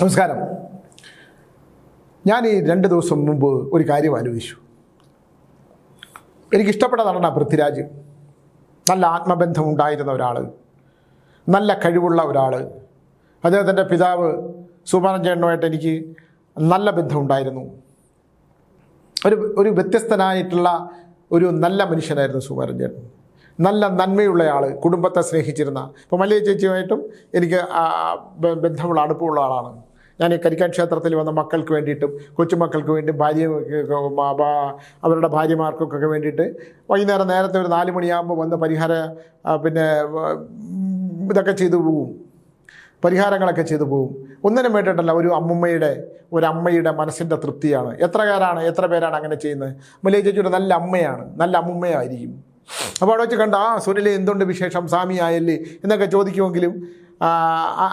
നമസ്കാരം. ഞാൻ ഈ രണ്ട് ദിവസം മുമ്പ് ഒരു കാര്യം ആലോചിച്ചു. എനിക്കിഷ്ടപ്പെട്ട നടനാണ് പൃഥ്വിരാജ്. നല്ല ആത്മബന്ധം ഉണ്ടായിരുന്ന ഒരാൾ നല്ല കഴിവുള്ള ഒരാൾ അദ്ദേഹത്തിന്റെ പിതാവ് സുമാരഞ്ചേട്ടനുമായിട്ട് എനിക്ക് നല്ല ബന്ധമുണ്ടായിരുന്നു ഒരു ഒരു വ്യത്യസ്തനായിട്ടുള്ള ഒരു നല്ല മനുഷ്യനായിരുന്നു സുമാരഞ്ചേട്ടൻ നല്ല നന്മയുള്ള ആൾ കുടുംബത്തെ സ്നേഹിച്ചിരുന്ന. ഇപ്പോൾ മല്ലിക ചേച്ചിയുമായിട്ടും എനിക്ക് ബന്ധമുള്ള അടുപ്പമുള്ള ആളാണ്. ഞാൻ കരിക്കാൻ ക്ഷേത്രത്തിൽ വന്ന മക്കൾക്ക് വേണ്ടിയിട്ടും കൊച്ചുമക്കൾക്ക് വേണ്ടി ഭാര്യ അവരുടെ ഭാര്യമാർക്കൊക്കെ വേണ്ടിയിട്ട് വൈകുന്നേരം നേരത്തെ ഒരു നാല് മണിയാകുമ്പോൾ വന്ന് പരിഹാര പിന്നെ ഇതൊക്കെ ചെയ്തു പോകും പരിഹാരങ്ങളൊക്കെ ചെയ്തു പോകും ഒന്നിനും വേണ്ടിയിട്ടല്ല ഒരു അമ്മമ്മയുടെ ഒരു അമ്മയുടെ മനസ്സിന്റെ തൃപ്തിയാണ്. എത്ര പേരാണ് എത്ര പേരാണ് അങ്ങനെ ചെയ്യുന്നത്? മലയ ചേച്ചിയുടെ നല്ല അമ്മയാണ് നല്ല അമ്മുമ്മയായിരിക്കും. അപ്പോൾ അവിടെ വെച്ച് കണ്ട ആ സുനിലെ എന്തുണ്ട് വിശേഷം? സ്വാമി ആയല്ലേ? എന്നൊക്കെ ചോദിക്കുമെങ്കിലും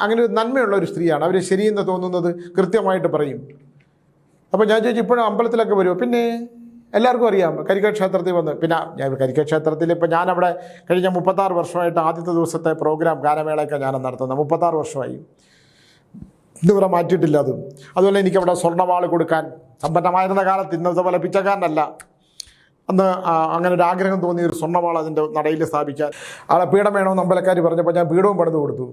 അങ്ങനെ ഒരു നന്മയുള്ള ഒരു സ്ത്രീയാണ്. അവർ ശരിയെന്ന് തോന്നുന്നത് കൃത്യമായിട്ട് പറയും. അപ്പോൾ ഞാൻ ചോദിച്ചു ഇപ്പോഴും അമ്പലത്തിലൊക്കെ വരുമോ പിന്നെ എല്ലാവർക്കും അറിയാം കരിക്ക ക്ഷേത്രത്തിൽ വന്ന്. പിന്നെ ഞാൻ കരിക്ക ക്ഷേത്രത്തിൽ ഇപ്പോൾ ഞാനവിടെ കഴിഞ്ഞ മുപ്പത്താറ് വർഷമായിട്ട് ആദ്യത്തെ ദിവസത്തെ പ്രോഗ്രാം ഗാനമേളയൊക്കെ ഞാൻ നടത്തുന്നത്. മുപ്പത്താറ് വർഷമായി. ഇതുവരെ മാറ്റിയിട്ടില്ല അതും. അതുപോലെ എനിക്കവിടെ സ്വർണവാൾ കൊടുക്കാൻ സമ്പന്നമായിരുന്ന കാലത്ത് ഇന്നത്തെ പോലെ പിച്ചക്കാരനല്ല. അന്ന് അങ്ങനെ ഒരു ആഗ്രഹം തോന്നി ഒരു സ്വർണവാൾ അതിന്റെ നടയിൽ സ്ഥാപിക്കാൻ. ആളെ പീഠം വേണമെന്ന് അമ്പലക്കാർ പറഞ്ഞപ്പോൾ ഞാൻ പീഠവും പണിത് കൊടുത്തു.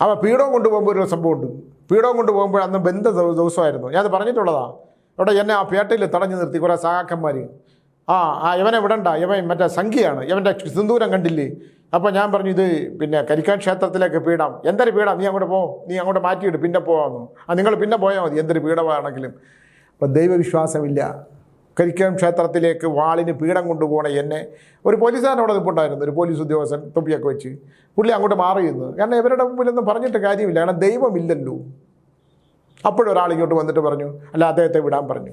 അവ പീഠവും കൊണ്ടുപോകുമ്പോൾ ഒരു സംഭവമുണ്ട്. പീഠവും കൊണ്ട് പോകുമ്പോൾ അന്ന് ബന്ധ ദിവ- ദിവസമായിരുന്നു. ഞാനത് പറഞ്ഞിട്ടുള്ളതാ. അവിടെ എന്നെ ആ പേട്ടയിൽ തടഞ്ഞു നിർത്തി കുറേ സഹാക്കന്മാർ ആ ആ ഇവനെ വിടണ്ട. ഇവൻ മറ്റേ സംഖ്യയാണ്. ഇവന്റെ സിന്ദൂരം കണ്ടില്ലേ? അപ്പോൾ ഞാൻ പറഞ്ഞു ഇത് പിന്നെ കരിക്കാൻ ക്ഷേത്രത്തിലേക്ക് പീഠം എന്തൊരു പീഠം നീ അങ്ങോട്ട് പോ. നീ അങ്ങോട്ട് മാറ്റിയിട്ട് പിന്നെ പോകാമെന്നു ആ നിങ്ങൾ പിന്നെ പോയാൽ മതി. എന്തൊരു പീഠമാണെങ്കിലും അപ്പം ദൈവവിശ്വാസമില്ല. കരിക്കാം ക്ഷേത്രത്തിലേക്ക് വാളിന് പീഠം കൊണ്ടുപോകണ എന്നെ ഒരു പോലീസുകാരൻ അവിടെ നിൽപ്പുണ്ടായിരുന്നു ഒരു പോലീസ് ഉദ്യോഗസ്ഥൻ തൊപ്പിയൊക്കെ വെച്ച്. പുള്ളി അങ്ങോട്ട് മാറിയിരുന്നു കാരണം ഇവരുടെ മുമ്പിലൊന്നും പറഞ്ഞിട്ട് കാര്യമില്ല. കാരണം ദൈവമില്ലല്ലോ. അപ്പോഴൊരാൾ ഇങ്ങോട്ട് വന്നിട്ട് പറഞ്ഞു അല്ല അദ്ദേഹത്തെ വിടാൻ പറഞ്ഞു.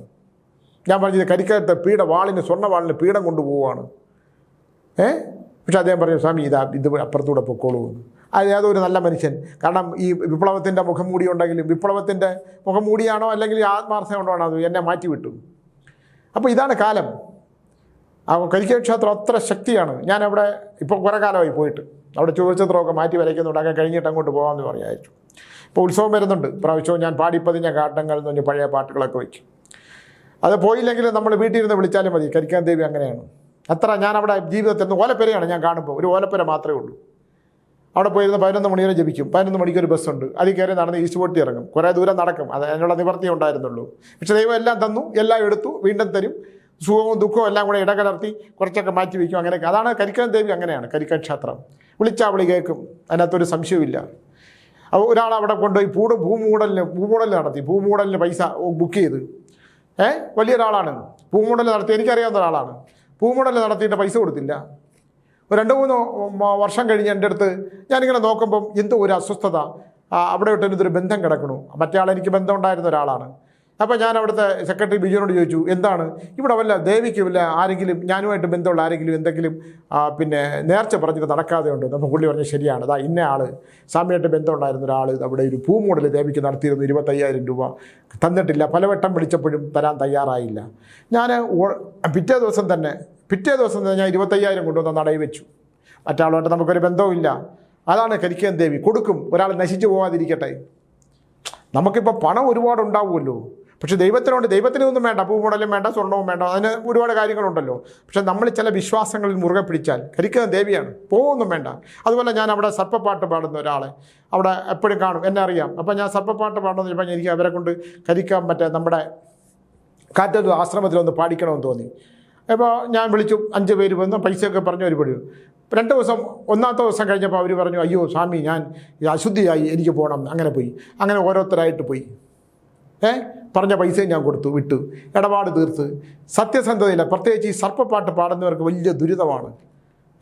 ഞാൻ പറഞ്ഞത് കരിക്കകത്തെ പീഠ വാളിന് സ്വർണ വാളിന് പീഠം കൊണ്ടുപോവാണ് ഏ? പക്ഷെ അദ്ദേഹം പറഞ്ഞു സ്വാമി ഇതാ ഇത് അപ്പുറത്തൂടെ പൊക്കോളൂ എന്ന്. അത് ഏതൊരു നല്ല മനുഷ്യൻ. കാരണം ഈ വിപ്ലവത്തിന്റെ മുഖം മൂടിയുണ്ടെങ്കിലും വിപ്ലവത്തിന്റെ മുഖം മൂടിയാണോ അല്ലെങ്കിൽ ആത്മാർത്ഥമുണ്ടോ എന്നെ മാറ്റി വിട്ടു അപ്പോൾ ഇതാണ് കാലം. ആ കരിക്കൽ ക്ഷേത്രം അത്ര ശക്തിയാണ്. ഞാൻ അവിടെ ഇപ്പോൾ കുറേ കാലമായി പോയിട്ട്. അവിടെ ചോദിച്ചത്രമൊക്കെ മാറ്റി വരയ്ക്കുന്നുണ്ട്. അങ്ങനെ കഴിഞ്ഞിട്ട് അങ്ങോട്ട് പോകാമെന്ന് പറയാച്ചു ഇപ്പോൾ ഉത്സവം വരുന്നുണ്ട്. പ്രാവശ്യവും ഞാൻ പാടിപ്പതിഞ്ഞ കാട്ടങ്ങൾ എന്ന് പറഞ്ഞ് പഴയ പാട്ടുകളൊക്കെ വയ്ക്കും. അത് പോയില്ലെങ്കിൽ നമ്മൾ വീട്ടിൽ ഇരുന്ന് വിളിച്ചാലും മതി. കരിക്കാൻ ദേവി അങ്ങനെയാണ്. അത്ര ഞാൻ അവിടെ ജീവിതത്തിൽ നിന്ന് ഓലപ്പരയാണ് ഞാൻ കാണുമ്പോൾ ഒരു ഓലപ്പെര മാത്രമേ ഉള്ളൂ. അവിടെ പോയിരുന്ന പതിനൊന്ന് മണി വരെ ജപിക്കും. പതിനൊന്ന് മണിക്ക് ഒരു ബസ്സുണ്ട് അതിൽ കയറി നടന്ന് ഈസ്റ്റ് പൊട്ടി ഇറങ്ങും. കുറേ ദൂരം നടക്കും. അത് അതിനുള്ള നിവർത്തി ഉണ്ടായിരുന്നുള്ളൂ. പക്ഷേ ദൈവം എല്ലാം തന്നു. എല്ലാം എടുത്തു. വീണ്ടും തരും. സുഖവും ദുഃഖവും എല്ലാം കൂടെ ഇടകലർത്തി കുറച്ചൊക്കെ മാറ്റി വയ്ക്കും അങ്ങനെയൊക്കെ. അതാണ് കരിക്കൻ ദേവി അങ്ങനെയാണ്. കരിക്കൻ ക്ഷേത്രം. വിളിച്ചാൽ വിളി കേൾക്കും. അതിനകത്തൊരു സംശയമില്ല അപ്പോൾ ഒരാൾ അവിടെ കൊണ്ടുപോയി പൂട് ഭൂമൂടലിന് ഭൂമൂടലിന് നടത്തി. ഭൂമൂടലിന് പൈസ ബുക്ക് ചെയ്ത്. ഏഹ് വലിയൊരാളാണ് ഭൂമൂടൽ നടത്തി. എനിക്കറിയാവുന്ന ഒരാളാണ്. ഭൂമൂടൽ നടത്തിയിട്ട് പൈസ കൊടുത്തില്ല. രണ്ട് മൂന്ന് വർഷം കഴിഞ്ഞ് എന്റെ അടുത്ത് ഞാനിങ്ങനെ നോക്കുമ്പം എന്തോ ഒരു അസ്വസ്ഥത. അവിടെ വിട്ട് ഇതൊരു ബന്ധം കിടക്കണു മറ്റേ ആൾ എനിക്ക് ബന്ധം ഉണ്ടായിരുന്ന ഒരാളാണ്. അപ്പോൾ ഞാൻ അവിടുത്തെ സെക്രട്ടറി ബിജുവിനോട് ചോദിച്ചു എന്താണ്? ഇവിടെ വല്ല ദേവിക്ക് വല്ല ആരെങ്കിലും ഞാനുമായിട്ട് ബന്ധമുള്ള ആരെങ്കിലും എന്തെങ്കിലും പിന്നെ നേർച്ച പറഞ്ഞിട്ട് നടക്കാതെ ഉണ്ട്? അപ്പോൾ പുള്ളി പറഞ്ഞു ശരിയാണ്. അതാ ഇന്ന ആൾ സ്വാമിയായിട്ട് ബന്ധമുണ്ടായിരുന്ന ഒരാൾ അവിടെ ഒരു പൂമൂടൽ ദേവിക്ക് നടത്തിയിരുന്നു ഇരുപത്തയ്യായിരം രൂപ. തന്നിട്ടില്ല. പലവട്ടം വിളിച്ചപ്പോഴും തരാൻ തയ്യാറായില്ല. ഞാൻ പിറ്റേ ദിവസം തന്നെ പിറ്റേ ദിവസം ഞാൻ ഇരുപത്തയ്യായിരം കൊണ്ടുവന്ന് നടയിൽ വെച്ചു. മറ്റാളുമായിട്ട് നമുക്കൊരു ബന്ധവുമില്ല. അതാണ് കരിക്കേൻ ദേവി. കൊടുക്കും. ഒരാൾ നശിച്ചു പോകാതിരിക്കട്ടെ നമുക്കിപ്പോൾ പണം ഒരുപാട് ഉണ്ടാവുമല്ലോ. പക്ഷേ ദൈവത്തിനോട് ദൈവത്തിനൊന്നും വേണ്ട. പൂമുടലും വേണ്ട സ്വർണവും വേണ്ട. അതിന് ഒരുപാട് കാര്യങ്ങളുണ്ടല്ലോ. പക്ഷേ നമ്മൾ ചില വിശ്വാസങ്ങളിൽ മുറുകെ പിടിച്ചാൽ കരിക്കുന്ന ദേവിയാണ്. പോവൊന്നും വേണ്ട. അതുപോലെ ഞാൻ അവിടെ സർപ്പപ്പാട്ട് പാടുന്ന ഒരാളെ അവിടെ എപ്പോഴും കാണും. എന്നെ അറിയാം. അപ്പം ഞാൻ സർപ്പപ്പാട്ട് പാടുന്ന ചിലപ്പോൾ എനിക്ക് അവരെ കൊണ്ട് കരിക്കാൻ മറ്റേ നമ്മുടെ കാറ്റൊരു ആശ്രമത്തിലൊന്ന് പാടിക്കണമെന്ന് തോന്നി. അപ്പോൾ ഞാൻ വിളിച്ചു അഞ്ച് പേര് വന്ന് പൈസയൊക്കെ പറഞ്ഞു ഒരു പടി. രണ്ട് ദിവസം ഒന്നാമത്തെ ദിവസം കഴിഞ്ഞപ്പോൾ അവർ പറഞ്ഞു അയ്യോ സ്വാമി ഞാൻ അശുദ്ധിയായി എനിക്ക് പോകണം അങ്ങനെ പോയി. അങ്ങനെ ഓരോരുത്തരായിട്ട് പോയി. ഏ? പറഞ്ഞ പൈസയും ഞാൻ കൊടുത്തു വിട്ടു. ഇടപാട് തീർത്ത്. സത്യസന്ധതയില്ല. പ്രത്യേകിച്ച് ഈ സർപ്പപ്പാട്ട് പാടുന്നവർക്ക് വലിയ ദുരിതമാണ്.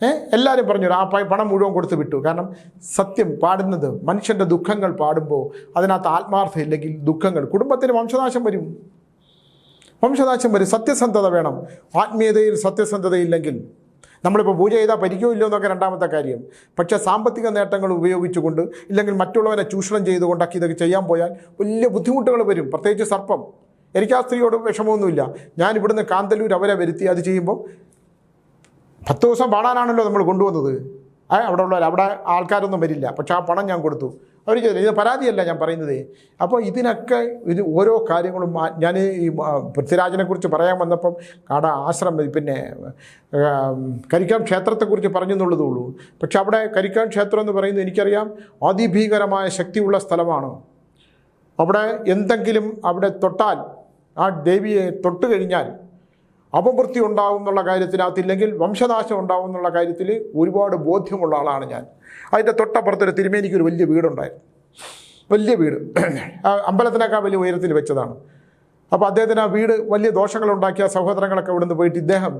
ഏ? എല്ലാവരും പറഞ്ഞു ആ പണം മുഴുവൻ കൊടുത്ത് വിട്ടു. കാരണം സത്യം പാടുന്നത് മനുഷ്യന്റെ ദുഃഖങ്ങൾ പാടുമ്പോൾ അതിനകത്ത് ആത്മാർത്ഥം ഇല്ലെങ്കിൽ ദുഃഖങ്ങൾ കുടുംബത്തിന് വംശനാശം വരും. വംശനാശം വരും സത്യസന്ധത വേണം. ആത്മീയതയിൽ സത്യസന്ധതയില്ലെങ്കിൽ. നമ്മളിപ്പോൾ പൂജ ചെയ്താൽ പരിക്കോ ഇല്ലോ എന്നൊക്കെ രണ്ടാമത്തെ കാര്യം. പക്ഷേ സാമ്പത്തിക നേട്ടങ്ങൾ ഉപയോഗിച്ചുകൊണ്ട് ഇല്ലെങ്കിൽ മറ്റുള്ളവരെ ചൂഷണം ചെയ്തുകൊണ്ടൊക്കെ ഇതൊക്കെ ചെയ്യാൻ പോയാൽ വലിയ ബുദ്ധിമുട്ടുകൾ വരും. പ്രത്യേകിച്ച് സർപ്പം. എനിക്ക് ആ സ്ത്രീയോട് വിഷമമൊന്നുമില്ല. ഞാൻ ഇവിടുന്ന് കാന്തല്ലൂർ അവരെ വരുത്തി അത് ചെയ്യുമ്പോൾ പത്ത് ദിവസം പാടാനാണല്ലോ നമ്മൾ കൊണ്ടുവന്നത്. അവിടെ ഉള്ളവർ അവിടെ ആൾക്കാരൊന്നും വരില്ല. പക്ഷേ ആ പണം ഞാൻ കൊടുത്തു. അവർ ചോദിച്ചു ഇത് പരാതിയല്ല ഞാൻ പറയുന്നത്. അപ്പോൾ ഇതിനൊക്കെ ഇത് ഓരോ കാര്യങ്ങളും ഞാൻ ഈ പൃഥ്വിരാജിനെ കുറിച്ച് പറയാൻ വന്നപ്പം കാട ആശ്രമം പിന്നെ കരിക്കാൻ കരിക്കാം ക്ഷേത്രത്തെക്കുറിച്ച് പറഞ്ഞു എന്നുള്ളതേ ഉള്ളൂ. പക്ഷെ അവിടെ കരിക്കാം ക്ഷേത്രം എന്ന് പറയുന്നത് എനിക്കറിയാം അതിഭീകരമായ ശക്തിയുള്ള സ്ഥലമാണ്. അവിടെ എന്തെങ്കിലും അവിടെ തൊട്ടാൽ ആ ദേവിയെ തൊട്ട് കഴിഞ്ഞാൽ അപവൃത്തി ഉണ്ടാവും എന്നുള്ള കാര്യത്തിനകത്തില്ലെങ്കിൽ വംശനാശം ഉണ്ടാവും എന്നുള്ള കാര്യത്തിൽ ഒരുപാട് ബോധ്യമുള്ള ആളാണ് ഞാൻ. അതിന്റെ തൊട്ടപ്പുറത്തൊരു തിരുമേനിക്ക് ഒരു വലിയ വീടുണ്ടായിരുന്നു. വലിയ വീട്. അമ്പലത്തിനേക്കാൾ വലിയ ഉയരത്തിൽ വെച്ചതാണ്. അപ്പോൾ അദ്ദേഹത്തിന് ആ വീട് വലിയ ദോഷങ്ങൾ ഉണ്ടാക്കിയ സഹോദരങ്ങളൊക്കെ ഇവിടുന്ന് പോയിട്ട് ഇദ്ദേഹം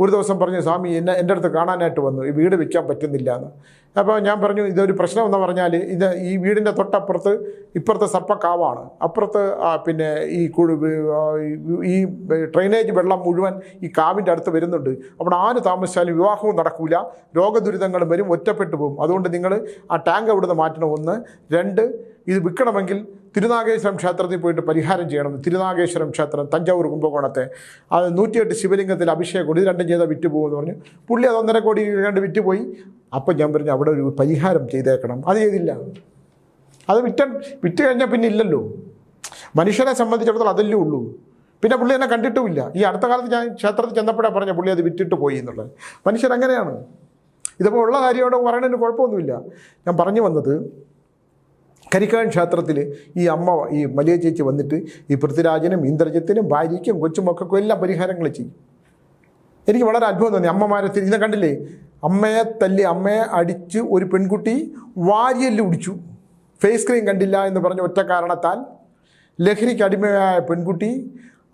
ഒരു ദിവസം പറഞ്ഞു സ്വാമി എന്നെ എന്റെ അടുത്ത് കാണാനായിട്ട് വന്നു. ഈ വീട് വിൽക്കാൻ പറ്റുന്നില്ല എന്ന് അപ്പോൾ ഞാൻ പറഞ്ഞു ഇതൊരു പ്രശ്നം എന്ന് പറഞ്ഞാൽ ഇത് ഈ വീടിന്റെ തൊട്ടപ്പുറത്ത് ഇപ്പുറത്തെ സർപ്പക്കാവാണ്. അപ്പുറത്ത് പിന്നെ ഈ ഈ ഡ്രെയിനേജ് വെള്ളം മുഴുവൻ ഈ കാവിന്റെ അടുത്ത് വരുന്നുണ്ട്. അവിടെ ആര് താമസിച്ചാലും വിവാഹവും നടക്കില്ല രോഗദുരിതങ്ങളും വരും ഒറ്റപ്പെട്ടു പോകും. അതുകൊണ്ട് നിങ്ങൾ ആ ടാങ്ക് അവിടുന്ന് മാറ്റണം. ഒന്ന് രണ്ട് ഇത് വിൽക്കണമെങ്കിൽ തിരുനാഗേശ്വരം ക്ഷേത്രത്തിൽ പോയിട്ട് പരിഹാരം ചെയ്യണം തിരുനാഗേശ്വരം ക്ഷേത്രം തഞ്ചാവൂർ കുംഭകോണത്തെ അത് നൂറ്റിയെട്ട് ശിവലിംഗത്തിൽ അഭിഷേകം കൊടി രണ്ടും ചെയ്താൽ വിറ്റുപോകുമെന്ന് പറഞ്ഞു. പുള്ളി അത് ഒന്നര കോടി കണ്ട് വിറ്റ് പോയി അപ്പം ഞാൻ പറഞ്ഞു അവിടെ ഒരു പരിഹാരം ചെയ്തേക്കണം. അത് ചെയ്തില്ല. അത് വിറ്റ വിറ്റ് കഴിഞ്ഞാൽ പിന്നെ ഇല്ലല്ലോ. മനുഷ്യനെ സംബന്ധിച്ചിടത്തോളം അതല്ലേ ഉള്ളൂ. പിന്നെ പുള്ളി എന്നെ കണ്ടിട്ടുമില്ല. ഈ അടുത്ത കാലത്ത് ഞാൻ ക്ഷേത്രത്തിൽ ചെന്നപ്പോഴാണ് പറഞ്ഞ പുള്ളി അത് വിറ്റിട്ട് പോയി എന്നുള്ളത്. മനുഷ്യരങ്ങനെയാണ് ഇതിപ്പോൾ ഉള്ള കാര്യമായിട്ട് പറയണതിന് കുഴപ്പമൊന്നുമില്ല. ഞാൻ പറഞ്ഞു വന്നത് കരിക്കാൻ ക്ഷേത്രത്തിൽ ഈ അമ്മ ഈ മലിയ ചേച്ചി വന്നിട്ട് ഈ പൃഥ്വിരാജനും ഇന്ദ്രജിത്തിനും ഭാര്യയ്ക്കും കൊച്ചുമക്കൾക്കും എല്ലാം പരിഹാരങ്ങൾ ചെയ്യും. എനിക്ക് വളരെ അത്ഭുതം തോന്നി. അമ്മമാരെ ഇത് കണ്ടില്ലേ? അമ്മയെ തല്ലി അമ്മയെ അടിച്ച് ഒരു പെൺകുട്ടി വാരിയല്ല് ഉടിച്ചു ഫേസ് ക്രീം കണ്ടില്ല എന്ന് പറഞ്ഞ ഒറ്റ കാരണത്താൽ ലഹരിക്ക് അടിമയായ പെൺകുട്ടി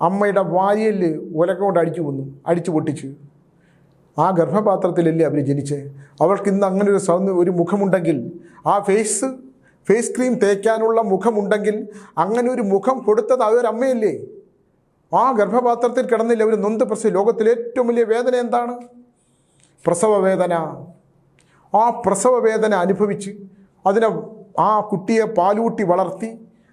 അമ്മയുടെ വാരിയൽ ഉലക്കം കൊണ്ട് അടിച്ചു കൊന്നു അടിച്ചു പൊട്ടിച്ചു. ആ ഗർഭപാത്രത്തിലല്ലേ അവർ ജനിച്ച്? അവൾക്ക് ഇന്ന് അങ്ങനെ ഒരു സൗന്ദ ഒരു മുഖമുണ്ടെങ്കിൽ ആ ഫേസ് ഫേസ് ക്രീം തേക്കാനുള്ള മുഖമുണ്ടെങ്കിൽ അങ്ങനെ ഒരു മുഖം കൊടുത്തത് അവരമ്മയല്ലേ ആ ഗർഭപാത്രത്തിൽ കിടന്നില്ല ഒരു നൊന്ത് പ്രസവ? ലോകത്തിലെ ഏറ്റവും വലിയ വേദന എന്താണ്? പ്രസവ വേദന. ആ പ്രസവ വേദന അനുഭവിച്ച് അതിനെ ആ കുട്ടിയെ പാലൂട്ടി വളർത്തി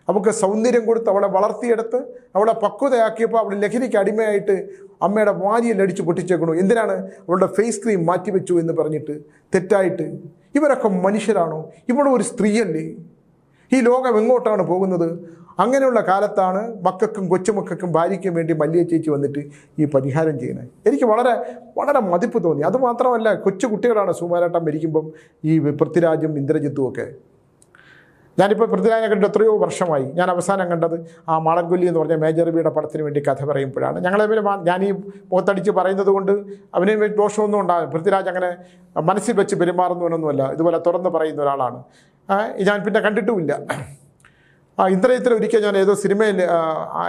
അവൾക്ക് സൗന്ദര്യം കൊടുത്ത് അവളെ വളർത്തിയെടുത്ത് അവളെ പക്വതയാക്കിയപ്പോൾ അവൾ ലഹരിക്ക് അടിമയായിട്ട് അമ്മയുടെ വാരിയിൽ അടിച്ച് പൊട്ടിച്ചേക്കണു. എന്തിനാണ്? അവളുടെ ഫേസ് ക്രീം മാറ്റിവെച്ചു എന്ന് പറഞ്ഞിട്ട് തെറ്റായിട്ട് ഇവരൊക്കെ മനുഷ്യരാണോ? ഇവിടെ ഒരു സ്ത്രീയല്ലേ? ഈ ലോകം എങ്ങോട്ടാണ് പോകുന്നത്? അങ്ങനെയുള്ള കാലത്താണ് മക്കൾക്കും കൊച്ചുമക്കൾക്കും ഭാര്യയ്ക്കും വേണ്ടി മല്ലിയ ചേച്ചി വന്നിട്ട് ഈ പരിഹാരം ചെയ്യുന്നത്. എനിക്ക് വളരെ വളരെ മതിപ്പ് തോന്നി. അതുമാത്രമല്ല കൊച്ചു കുട്ടികളാണ് സുമാരാട്ടം മരിക്കുമ്പം ഈ പൃഥ്വിരാജും ഇന്ദ്രജിത്തും ഒക്കെ. ഞാനിപ്പോൾ പൃഥ്വിരാജിനെ കണ്ടിട്ട് എത്രയോ വർഷമായി. ഞാൻ അവസാനം കണ്ടത് ആ മാളൻകൊല്ലി എന്ന് പറഞ്ഞ മേജർ ബിയുടെ പടത്തിന് വേണ്ടി കഥ പറയുമ്പോഴാണ്. ഞങ്ങളെ ഞാൻ ഈ പോത്തടിച്ച് പറയുന്നത് കൊണ്ട് അവന് ദോഷമൊന്നും ഉണ്ടാകും പൃഥ്വിരാജ് അങ്ങനെ മനസ്സിൽ വെച്ച് പെരുമാറുന്നവനൊന്നുമല്ല ഇതുപോലെ തുറന്ന് പറയുന്ന ഒരാളാണ്. ഞാൻ പിന്നെ കണ്ടിട്ടുമില്ല. ആ ഇന്ദ്രയത്തിൽ ഒരിക്കൽ ഞാൻ ഏതോ സിനിമയിൽ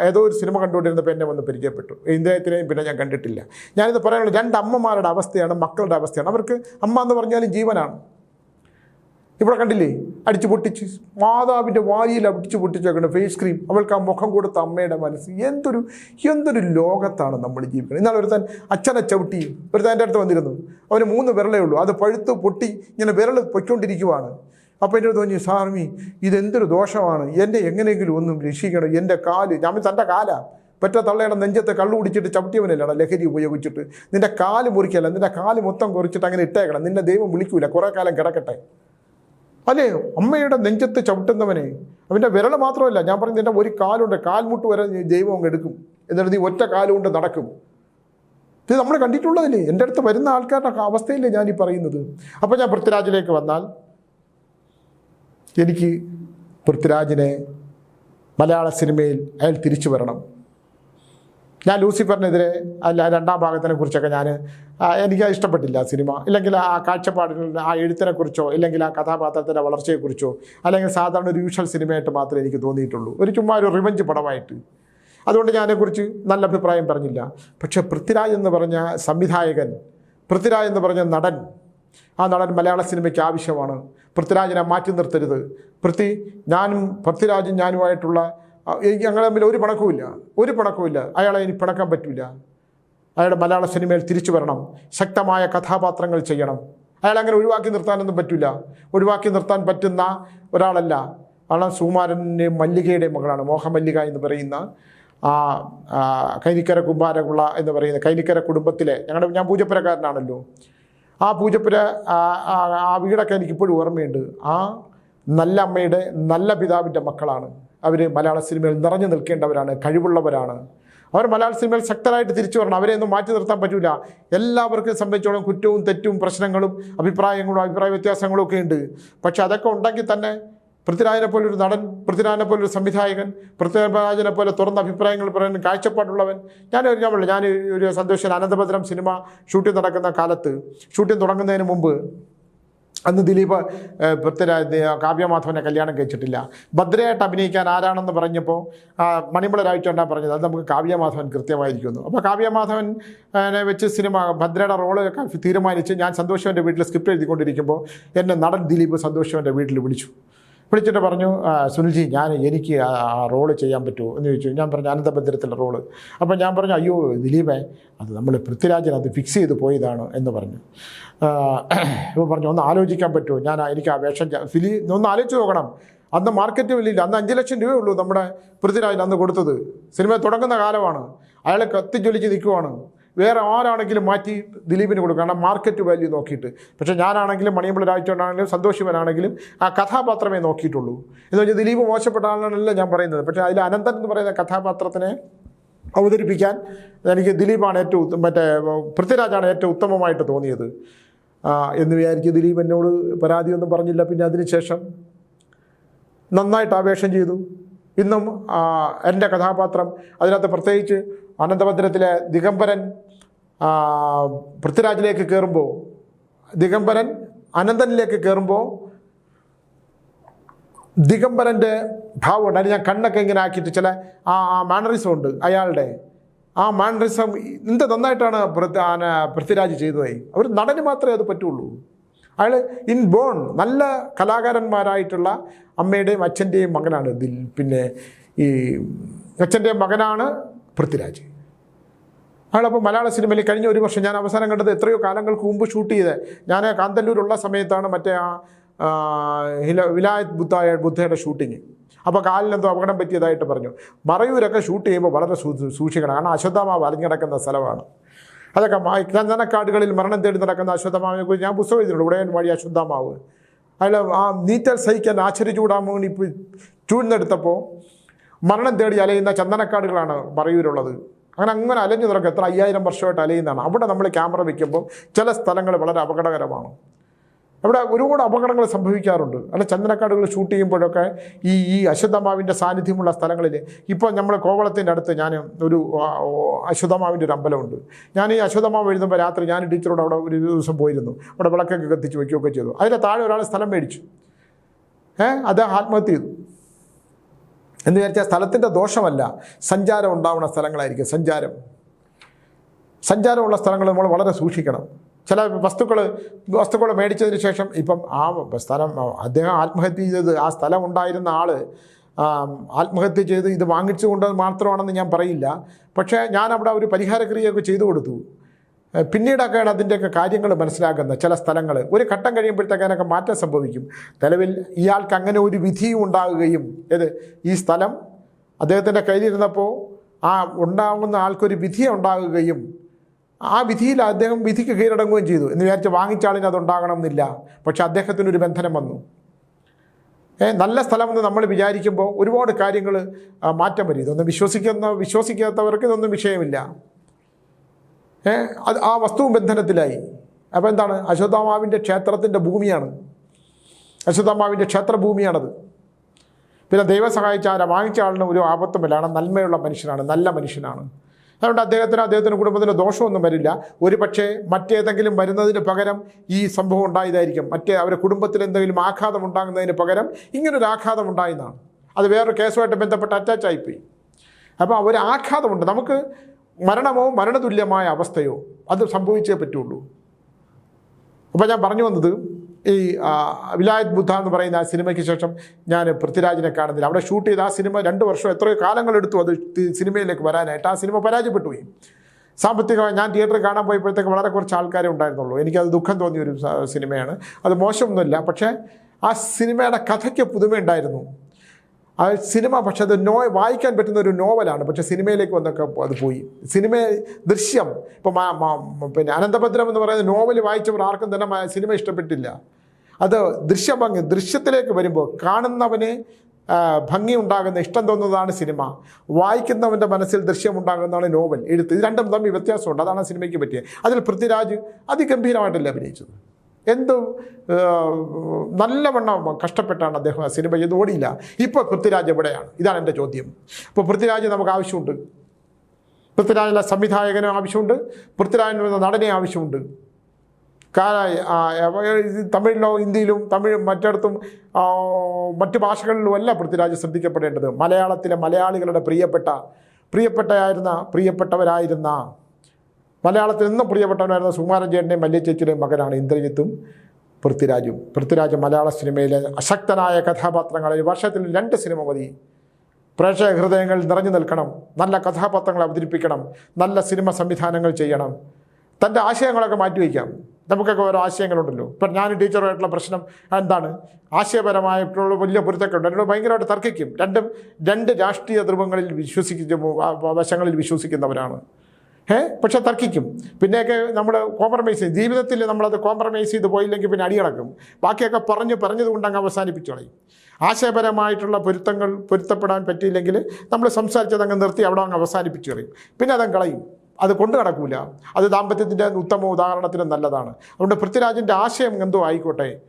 ഏതോ ഒരു സിനിമ കണ്ടുകൊണ്ടിരുന്നപ്പോൾ എന്നെ വന്ന് പരിചയപ്പെട്ടു. ഇന്ദ്രയത്തിനെയും പിന്നെ ഞാൻ കണ്ടിട്ടില്ല. ഞാനിത് പറയാനുള്ളത് രണ്ട് അമ്മമാരുടെ അവസ്ഥയാണ് മക്കളുടെ അവസ്ഥയാണ്. അവർക്ക് അമ്മ എന്ന് പറഞ്ഞാലും ജീവനാണ്. ഇവിടെ കണ്ടില്ലേ? അടിച്ചു പൊട്ടിച്ച്. മാതാവിന്റെ വാരിയിൽ അടിച്ചു പൊട്ടിച്ചേക്കുന്ന ഫേസ് ക്രീം അവൾക്ക് ആ മുഖം കൊടുത്ത അമ്മയുടെ മനസ്സ് എന്തൊരു എന്തൊരു ലോകത്താണ് നമ്മൾ ജീവിക്കുന്നത്. എന്നാൽ ഒരുത്തൻ അച്ഛനെ ചവിട്ടി ഒരുത്തൻ എന്റെ അടുത്ത് വന്നിരുന്നു. അവന് മൂന്ന് വിരലേ ഉള്ളൂ. അത് പഴുത്ത് പൊട്ടി ഇങ്ങനെ വിരൽ പൊയ്ക്കൊണ്ടിരിക്കുവാണ്. അപ്പോൾ എന്റെ തോന്നി സാർമി ഇതെന്തൊരു ദോഷമാണ്? എന്നെ എങ്ങനെയെങ്കിലും ഒന്നും രക്ഷിക്കണം. എന്റെ കാൽ ഞാൻ തന്റെ കാലാണ് പറ്റ തള്ളയുടെ നെഞ്ചത്തെ കള്ളു കുടിച്ചിട്ട് ചവിട്ടിയവനല്ലാണ് ലഹരി ഉപയോഗിച്ചിട്ട്. നിന്റെ കാൽ മുറിക്കല്ല. നിന്റെ കാൽ മൊത്തം കുറിച്ചിട്ട് അങ്ങനെ ഇട്ടേക്കണം. നിന്നെ ദൈവം വിളിക്കൂല. കുറേ കാലം കിടക്കട്ടെ. അല്ലേ? അമ്മയുടെ നെഞ്ചത്ത് ചവിട്ടുന്നവനെ. അവന്റെ വിരൽ മാത്രമല്ല ഞാൻ പറഞ്ഞു നിന്റെ ഒരു കാലുണ്ട് കാൽമുട്ട് വരെ ദൈവം അങ്ങ് എടുക്കും. എന്നിട്ട് നീ ഒറ്റ കാലുകൊണ്ട് നടക്കും. ഇത് നമ്മൾ കണ്ടിട്ടുള്ളതല്ലേ? എന്റെ അടുത്ത് വരുന്ന ആൾക്കാരുടെ അവസ്ഥയില്ലേ ഞാൻ ഈ പറയുന്നത്. അപ്പോൾ ഞാൻ പൃഥ്വിരാജിലേക്ക് വന്നാൽ എനിക്ക് പൃഥ്വിരാജിനെ മലയാള സിനിമയിൽ അയാൾ തിരിച്ചു വരണം. ഞാൻ ലൂസിഫറിനെതിരെ അല്ല രണ്ടാം ഭാഗത്തിനെ കുറിച്ചൊക്കെ ഞാൻ എനിക്ക് ഇഷ്ടപ്പെട്ടില്ല സിനിമ. ഇല്ലെങ്കിൽ ആ കാഴ്ചപ്പാടിനുള്ള ആ എഴുത്തിനെക്കുറിച്ചോ ഇല്ലെങ്കിൽ ആ കഥാപാത്രത്തിന്റെ വളർച്ചയെക്കുറിച്ചോ അല്ലെങ്കിൽ സാധാരണ ഒരു യൂഷ്വൽ സിനിമയായിട്ട് മാത്രമേ എനിക്ക് തോന്നിയിട്ടുള്ളൂ. ഒരു ചുമ്മാ ഒരു റിവഞ്ച് പടമായിട്ട്. അതുകൊണ്ട് ഞാൻ നല്ല അഭിപ്രായം പറഞ്ഞില്ല. പക്ഷേ പൃഥ്വിരാജ് എന്ന് പറഞ്ഞ സംവിധായകൻ പൃഥ്വിരാജ് എന്ന് പറഞ്ഞ നടൻ ആ നടൻ മലയാള സിനിമയ്ക്ക് ആവശ്യമാണ്. പൃഥ്വിരാജിനെ മാറ്റി നിർത്തരുത്. പൃഥ്വി ഞാനും പൃഥ്വിരാജും ഞാനുമായിട്ടുള്ള ഞങ്ങൾ തമ്മിൽ ഒരു പിണക്കവുമില്ല. ഒരു പിണക്കവുമില്ല. അയാളെ ഇനി പിണക്കാൻ പറ്റില്ല അയാളുടെ മലയാള സിനിമയിൽ തിരിച്ചു വരണം. ശക്തമായ കഥാപാത്രങ്ങൾ ചെയ്യണം. അയാൾ അങ്ങനെ ഒഴിവാക്കി നിർത്താനൊന്നും പറ്റില്ല ഒഴിവാക്കി നിർത്താൻ പറ്റുന്ന ഒരാളല്ല. ആണ് സുകുമാരന്റെയും മല്ലികയുടെ മകളാണ്. മോഹമല്ലിക എന്ന് പറയുന്ന ആ കൈനിക്കര കുമ്പാരകുള്ള എന്ന് പറയുന്ന കൈനിക്കര കുടുംബത്തിലെ ഞങ്ങളുടെ ഞാൻ പൂജപ്പുരക്കാരനാണല്ലോ. ആ പൂജപ്പുര ആ വീടൊക്കെ എനിക്കിപ്പോഴും ഓർമ്മയുണ്ട്. ആ നല്ല അമ്മയുടെ നല്ല പിതാവിന്റെ മക്കളാണ്. അവർ മലയാള സിനിമയിൽ നിറഞ്ഞു നിൽക്കേണ്ടവരാണ് കഴിവുള്ളവരാണ്. അവർ മലയാള സിനിമയിൽ ശക്തരായിട്ട് തിരിച്ചു വരണം. അവരെ ഒന്നും മാറ്റി നിർത്താൻ പറ്റില്ല എല്ലാവർക്കും സംബന്ധിച്ചോളം കുറ്റവും തെറ്റും പ്രശ്നങ്ങളും അഭിപ്രായങ്ങളും അഭിപ്രായ വ്യത്യാസങ്ങളും ഒക്കെ ഉണ്ട്. പക്ഷേ അതൊക്കെ ഉണ്ടെങ്കിൽ തന്നെ പൃഥ്വിരാജിനെ പോലൊരു നടൻ പൃഥ്വിരാജിനെ പോലൊരു സംവിധായകൻ പൃഥ്വിരാജിനെ പോലെ തുറന്ന അഭിപ്രായങ്ങൾ പറയാൻ കാഴ്ചപ്പാടുള്ളവൻ. ഞാൻ അറിഞ്ഞാൽ ഞാൻ ഒരു സന്തോഷം അനന്തഭദ്രം സിനിമ ഷൂട്ടിംഗ് നടക്കുന്ന കാലത്ത്. ഷൂട്ടിംഗ് തുടങ്ങുന്നതിന് മുമ്പ് അന്ന് ദിലീപ് പൃഥ്വിരാജ് കാവ്യമാധവനെ കല്യാണം കഴിച്ചിട്ടില്ല. ഭദ്രയായിട്ട് അഭിനയിക്കാൻ ആരാണെന്ന് പറഞ്ഞപ്പോൾ മണിമലരായിട്ടാണ് പറഞ്ഞത്. അത് നമുക്ക് കാവ്യമാധവൻ കൃത്യമായിരിക്കുന്നു. അപ്പോൾ കാവ്യമാധവനെ വെച്ച് സിനിമ ഭദ്രയുടെ റോൾ തീരുമാനിച്ച് ഞാൻ സന്തോഷവന്റെ വീട്ടിൽ സ്ക്രിപ്റ്റ് എഴുതിക്കൊണ്ടിരിക്കുമ്പോൾ എന്നെ നടൻ ദിലീപ് സന്തോഷവന്റെ വീട്ടിൽ വിളിച്ചു. വിളിച്ചിട്ട് പറഞ്ഞു സുനിൽജി ഞാൻ എനിക്ക് ആ റോൾ ചെയ്യാൻ പറ്റുമോ? എന്ന് ചോദിച്ചു. ഞാൻ പറഞ്ഞു അനന്തഭദ്രത്തിലെ റോൾ. അപ്പോൾ ഞാൻ പറഞ്ഞു അയ്യോ ദിലീപേ അത് നമ്മൾ പൃഥ്വിരാജൻ അത് ഫിക്സ് ചെയ്ത് പോയതാണ് എന്ന് പറഞ്ഞു. ഇപ്പോൾ പറഞ്ഞു ഒന്ന് ആലോചിക്കാൻ പറ്റുമോ? ഞാൻ എനിക്ക് ആ വേഷം ഫിലി ഒന്ന് ആലോചിച്ച് നോക്കണം. അന്ന് മാർക്കറ്റ് വലിയില്ല അന്ന് അഞ്ച് ലക്ഷം രൂപയേ ഉള്ളൂ നമ്മുടെ പൃഥ്വിരാജൻ അന്ന് കൊടുത്തത്. സിനിമ തുടങ്ങുന്ന കാലമാണ്. അയാൾ കത്തിജ്വലിച്ച് നിൽക്കുവാണ്. വേറെ ആരാണെങ്കിലും മാറ്റി ദിലീപിന് കൊടുക്കും കാരണം മാർക്കറ്റ് വാല്യൂ നോക്കിയിട്ട്. പക്ഷേ ഞാനാണെങ്കിലും മണിയമ്പിള രാജചോണ്ടാണെങ്കിലും സന്തോഷിവനാണെങ്കിലും ആ കഥാപാത്രമേ നോക്കിയിട്ടുള്ളൂ. എന്ന് വെച്ചാൽ ദിലീപ് മോശപ്പെട്ട ആളാണല്ല ഞാൻ പറയുന്നത്. പക്ഷേ അതിൽ അനന്തൻ എന്ന് പറയുന്ന കഥാപാത്രത്തിനെ അവതരിപ്പിക്കാൻ എനിക്ക് ദിലീപാണ് ഏറ്റവും മറ്റേ പൃഥ്വിരാജാണ് ഏറ്റവും ഉത്തമമായിട്ട് തോന്നിയത്. എന്ന് വിചാരിച്ച് ദിലീപ് എന്നോട് പരാതിയൊന്നും പറഞ്ഞില്ല. പിന്നെ അതിനുശേഷം നന്നായിട്ട് ആവേശം ചെയ്തു. ഇന്നും എന്റെ കഥാപാത്രം അതിനകത്ത് പ്രത്യേകിച്ച് അനന്തപദ്രത്തിലെ ദിഗംബരൻ പൃഥ്വിരാജിലേക്ക് കയറുമ്പോൾ ദിഗംബരൻ അനന്തനിലേക്ക് കയറുമ്പോൾ ദിഗംബരന്റെ ഭാവമുണ്ട് അതിന് ഞാൻ കണ്ണൊക്കെ ഇങ്ങനെ ആക്കിയിട്ട് ചില ആ മാനറിസം ഉണ്ട് അയാളുടെ. ആ മാനറിസം എന്ത് നന്നായിട്ടാണ് പൃഥ്വി- പൃഥ്വിരാജ് ചെയ്തത്. അവർ നടന് മാത്രമേ അത് പറ്റുള്ളൂ. അയാൾ ഇൻ ബോൺ നല്ല കലാകാരന്മാരായിട്ടുള്ള അമ്മയുടെയും അച്ഛന്റെയും മകനാണ് ദിൽ പിന്നെ ഈ അച്ഛന്റെ മകനാണ് പൃഥ്വിരാജ്. അയാളപ്പോൾ മലയാള സിനിമയിൽ കഴിഞ്ഞ ഒരു വർഷം ഞാൻ അവസാനം കണ്ടത് എത്രയോ കാലങ്ങൾക്ക് മുമ്പ് ഷൂട്ട് ചെയ്ത് ഞാൻ കാന്തല്ലൂരുള്ള സമയത്താണ് മറ്റേ ആ ഹില വിലായത് ബുദ്ധായ ബുദ്ധയുടെ ഷൂട്ടിങ്. അപ്പോൾ കാലിനെന്തോ അപകടം പറ്റിയതായിട്ട് പറഞ്ഞു. മറയൂരൊക്കെ ഷൂട്ട് ചെയ്യുമ്പോൾ വളരെ സൂക്ഷിക്കണം. കാരണം അശ്വത്ഥമാവ് അലിഞ്ഞിടക്കുന്ന സ്ഥലമാണ്. അതൊക്കെ ചന്ദനക്കാടുകളിൽ മരണം തേടി നടക്കുന്ന അശ്വത്ഥമാവിനെ കുറിച്ച് ഞാൻ പുസ്തകം എഴുതിയിട്ടുണ്ട്. ഉടയൻ വഴി അശ്വത്ഥമാവ്. അയാൾ ആ നീറ്റൽ സഹിക്കാൻ ഇപ്പോൾ ചൂഴ്ന്നെടുത്തപ്പോൾ മരണം തേടി അലയുന്ന ചന്ദനക്കാടുകളാണ് പറയൂരുള്ളത് അങ്ങനെ അങ്ങനെ അലഞ്ഞു നടക്കുക എത്ര അയ്യായിരം വർഷമായിട്ട് അലയുന്നതാണ്. അവിടെ നമ്മൾ ക്യാമറ വയ്ക്കുമ്പോൾ ചില സ്ഥലങ്ങൾ വളരെ അപകടകരമാണ്. അവിടെ ഒരുപാട് അപകടങ്ങൾ സംഭവിക്കാറുണ്ട്. അല്ല ചന്ദനക്കാടുകൾ ഷൂട്ട് ചെയ്യുമ്പോഴൊക്കെ ഈ ഈ അശ്വതമാവിന്റെ സാന്നിധ്യമുള്ള സ്ഥലങ്ങളിൽ ഇപ്പോൾ നമ്മൾ കോവളത്തിന്റെ അടുത്ത് ഞാൻ ഒരു അശ്വതമാവിന്റെ ഒരു അമ്പലമുണ്ട്. ഞാൻ ഈ അശ്വതമാവ് എഴുതുമ്പോൾ രാത്രി ഞാൻ ടീച്ചറോട് അവിടെ ഒരു ദിവസം പോയിരുന്നു. അവിടെ വിളക്കൊക്കെ കത്തിച്ച് വയ്ക്കുകയൊക്കെ ചെയ്തു. അതിന്റെ താഴെ ഒരാൾ സ്ഥലം മേടിച്ചു. ഏഹ് അദ്ദേഹം ആത്മഹത്യ ചെയ്തു. എന്ന് വിചാരിച്ചാൽ സ്ഥലത്തിന്റെ ദോഷമല്ല. സഞ്ചാരം ഉണ്ടാവുന്ന സ്ഥലങ്ങളായിരിക്കും സഞ്ചാരം. സഞ്ചാരമുള്ള സ്ഥലങ്ങൾ നമ്മൾ വളരെ സൂക്ഷിക്കണം. ചില വസ്തുക്കൾ വസ്തുക്കൾ മേടിച്ചതിന് ശേഷം ഇപ്പം ആ സ്ഥലം അദ്ദേഹം ആത്മഹത്യ ചെയ്തത് ആ സ്ഥലം ഉണ്ടായിരുന്ന ആൾ ആത്മഹത്യ ചെയ്ത് ഇത് വാങ്ങിച്ചുകൊണ്ട് മാത്രമാണെന്ന് ഞാൻ പറയില്ല. പക്ഷേ ഞാൻ അവിടെ ഒരു പരിഹാരക്രിയയൊക്കെ ചെയ്തു കൊടുത്തു. പിന്നീടൊക്കെയാണ് അതിന്റെയൊക്കെ കാര്യങ്ങൾ മനസ്സിലാക്കുന്നത് ചില സ്ഥലങ്ങൾ ഒരു ഘട്ടം കഴിയുമ്പോഴത്തേക്ക് അതിനൊക്കെ മാറ്റം സംഭവിക്കും. നിലവിൽ ഇയാൾക്ക് അങ്ങനെ ഒരു വിധിയും ഉണ്ടാകുകയും ഏത് ഈ സ്ഥലം അദ്ദേഹത്തിന്റെ കയ്യിലിരുന്നപ്പോൾ ആ ഉണ്ടാകുന്ന ആൾക്കൊരു വിധി ഉണ്ടാകുകയും ആ വിധിയിൽ അദ്ദേഹം വിധിക്ക് കീഴടങ്ങുകയും ചെയ്തു. എന്ന് വിചാരിച്ച് വാങ്ങിച്ച ആളിന് അതുണ്ടാകണം എന്നില്ല പക്ഷെ അദ്ദേഹത്തിനൊരു ബന്ധനം വന്നു. നല്ല സ്ഥലമെന്ന് നമ്മൾ വിചാരിക്കുമ്പോൾ ഒരുപാട് കാര്യങ്ങൾ മാറ്റം വരും. ഇതൊന്നും വിശ്വസിക്കുന്ന വിശ്വസിക്കാത്തവർക്ക് ഇതൊന്നും വിഷയമില്ല. അത് ആ വസ്തു ബന്ധനത്തിലായി. അപ്പോൾ എന്താണ്? അശ്വത്ഥാമാവിന്റെ ക്ഷേത്രത്തിന്റെ ഭൂമിയാണ്. അശ്വത്ഥാമാവിന്റെ ക്ഷേത്രഭൂമിയാണത്. പിന്നെ ദൈവം സഹായിച്ച ആരാ? വാങ്ങിച്ച ആളിന് ഒരു ആപത്തുമില്ലാണ് നന്മയുള്ള മനുഷ്യനാണ് നല്ല മനുഷ്യനാണ്. അതുകൊണ്ട് അദ്ദേഹത്തിന് അദ്ദേഹത്തിന്റെ കുടുംബത്തിന് ദോഷമൊന്നും വരില്ല. ഒരു പക്ഷേ മറ്റേതെങ്കിലും വരുന്നതിന് പകരം ഈ സംഭവം ഉണ്ടായതായിരിക്കും. മറ്റേ അവരുടെ കുടുംബത്തിൽ എന്തെങ്കിലും ആഘാതം ഉണ്ടാകുന്നതിന് പകരം ഇങ്ങനൊരു ആഘാതം ഉണ്ടായെന്നാണ്. അത് വേറൊരു കേസുമായിട്ട് ബന്ധപ്പെട്ട് അറ്റാച്ചായിപ്പോയി അപ്പോൾ ഒരു ആഘാതമുണ്ട്. നമുക്ക് മരണമോ മരണതുല്യമായ അവസ്ഥയോ അത് സംഭവിച്ചേ പറ്റുള്ളൂ. അപ്പോൾ ഞാൻ പറഞ്ഞു വന്നത് ഈ വിലായത് ബുദ്ധ എന്ന് പറയുന്ന ആ സിനിമയ്ക്ക് ശേഷം ഞാൻ പൃഥ്വിരാജിനെ കാണുന്നില്ല. അവിടെ ഷൂട്ട് ചെയ്ത ആ സിനിമ രണ്ട് വർഷം എത്രയോ കാലങ്ങളെടുത്തു അത് സിനിമയിലേക്ക് വരാനായിട്ട്. ആ സിനിമ പരാജയപ്പെട്ടു പോയി. സാമ്പത്തികമായി ഞാൻ തിയേറ്ററിൽ കാണാൻ പോയപ്പോഴത്തേക്ക് വളരെ കുറച്ച് ആൾക്കാരെ ഉണ്ടായിരുന്നുള്ളൂ. എനിക്കത് ദുഃഖം തോന്നിയ ഒരു സിനിമയാണ്. അത് മോശമൊന്നുമില്ല. പക്ഷേ ആ സിനിമയുടെ കഥയ്ക്ക് പുതുമയുണ്ടായിരുന്നു. ആ സിനിമ പക്ഷെ അത് നോ വായിക്കാൻ പറ്റുന്ന ഒരു നോവലാണ്. പക്ഷെ സിനിമയിലേക്ക് വന്നൊക്കെ അത് പോയി. സിനിമ ദൃശ്യം. ഇപ്പോൾ പിന്നെ അനന്തഭദ്രം എന്ന് പറയുന്ന നോവൽ വായിച്ചവർ ആർക്കും തന്നെ സിനിമ ഇഷ്ടപ്പെട്ടില്ല. അത് ദൃശ്യഭംഗി ദൃശ്യത്തിലേക്ക് വരുമ്പോൾ കാണുന്നവന് ഭംഗി ഉണ്ടാകുന്ന ഇഷ്ടം തോന്നുന്നതാണ് സിനിമ. വായിക്കുന്നവന്റെ മനസ്സിൽ ദൃശ്യമുണ്ടാകുന്നതാണ് നോവൽ എഴുത്ത്. ഇത് രണ്ടും തമ്മിൽ വ്യത്യാസമുണ്ട്. അതാണ് സിനിമയ്ക്ക് പറ്റിയത്. അതിൽ പൃഥ്വിരാജ് അതിഗംഭീരമായിട്ടല്ലേ അഭിനയിച്ചത്? എന്ത് നല്ലവണ്ണം കഷ്ടപ്പെട്ടാണ് അദ്ദേഹം ആ സിനിമ ചെയ്ത് ഓടിയില്ല. ഇപ്പോൾ പൃഥ്വിരാജ് എവിടെയാണ്? ഇതാണ് എന്റെ ചോദ്യം. ഇപ്പോൾ പൃഥ്വിരാജ് നമുക്ക് ആവശ്യമുണ്ട്. പൃഥ്വിരാജിലെ സംവിധായകനും ആവശ്യമുണ്ട്. പൃഥ്വിരാജിന് എന്ന നടനെ ആവശ്യമുണ്ട്. തമിഴിലോ ഹിന്ദിയിലും തമിഴ് മറ്റിടത്തും മറ്റു ഭാഷകളിലും അല്ല പൃഥ്വിരാജ് ശ്രദ്ധിക്കപ്പെടേണ്ടത്. മലയാളത്തിലെ മലയാളികളുടെ പ്രിയപ്പെട്ട പ്രിയപ്പെട്ടയായിരുന്ന പ്രിയപ്പെട്ടവരായിരുന്ന മലയാളത്തിൽ നിന്നും പ്രിയപ്പെട്ടവനായിരുന്ന സുകുമാരൻ ചേട്ടന്റെയും മല്യ ചേച്ചിയുടെയും മകനാണ് ഇന്ദ്രജിത്തും പൃഥ്വിരാജും. പൃഥ്വിരാജ് മലയാള സിനിമയിലെ അശക്തനായ കഥാപാത്രങ്ങളിൽ വർഷത്തിൽ രണ്ട് സിനിമ മതി. പ്രേക്ഷക ഹൃദയങ്ങളിൽ നിറഞ്ഞു നിൽക്കണം. നല്ല കഥാപാത്രങ്ങൾ അവതരിപ്പിക്കണം. നല്ല സിനിമ സംവിധാനങ്ങൾ ചെയ്യണം. തന്റെ ആശയങ്ങളൊക്കെ മാറ്റിവെക്കാം നമുക്കൊക്കെ ഓരോ ആശയങ്ങളുണ്ടല്ലോ. ഇപ്പം ഞാൻ ടീച്ചറുമായിട്ടുള്ള പ്രശ്നം എന്താണ്? ആശയപരമായിട്ടുള്ള വലിയ പൊരുത്തൊക്കെ ഉണ്ട് എന്നോട് ഭയങ്കരമായിട്ട് തർക്കിക്കും. രണ്ടും രണ്ട് രാഷ്ട്രീയ ധ്രുവങ്ങളിൽ വിശ്വസിക്കുന്ന വശങ്ങളിൽ വിശ്വസിക്കുന്നവരാണ്. ഏ പക്ഷെ തർക്കിക്കും. പിന്നെയൊക്കെ നമ്മൾ കോംപ്രമൈസ് ചെയ്യും. ജീവിതത്തിൽ നമ്മളത് കോംപ്രമൈസ് ചെയ്ത് പോയില്ലെങ്കിൽ പിന്നെ അടിയടക്കും. ബാക്കിയൊക്കെ പറഞ്ഞ് കൊണ്ട് അങ്ങ് അവസാനിപ്പിച്ചു കളയും. ആശയപരമായിട്ടുള്ള പൊരുത്തങ്ങൾ പൊരുത്തപ്പെടാൻ പറ്റിയില്ലെങ്കിൽ നമ്മൾ സംസാരിച്ചത് അങ്ങ് നിർത്തി അവിടെ അങ്ങ് അവസാനിപ്പിച്ചു കളയും. പിന്നെ അതങ്ങ് കളയും. അത് കൊണ്ടു നടക്കൂല. അത് ദാമ്പത്യത്തിന്റെ ഉത്തമ ഉദാഹരണത്തിന് നല്ലതാണ്. അതുകൊണ്ട് പൃഥ്വിരാജിന്റെ ആശയം എന്തോ ആയിക്കോട്ടെ.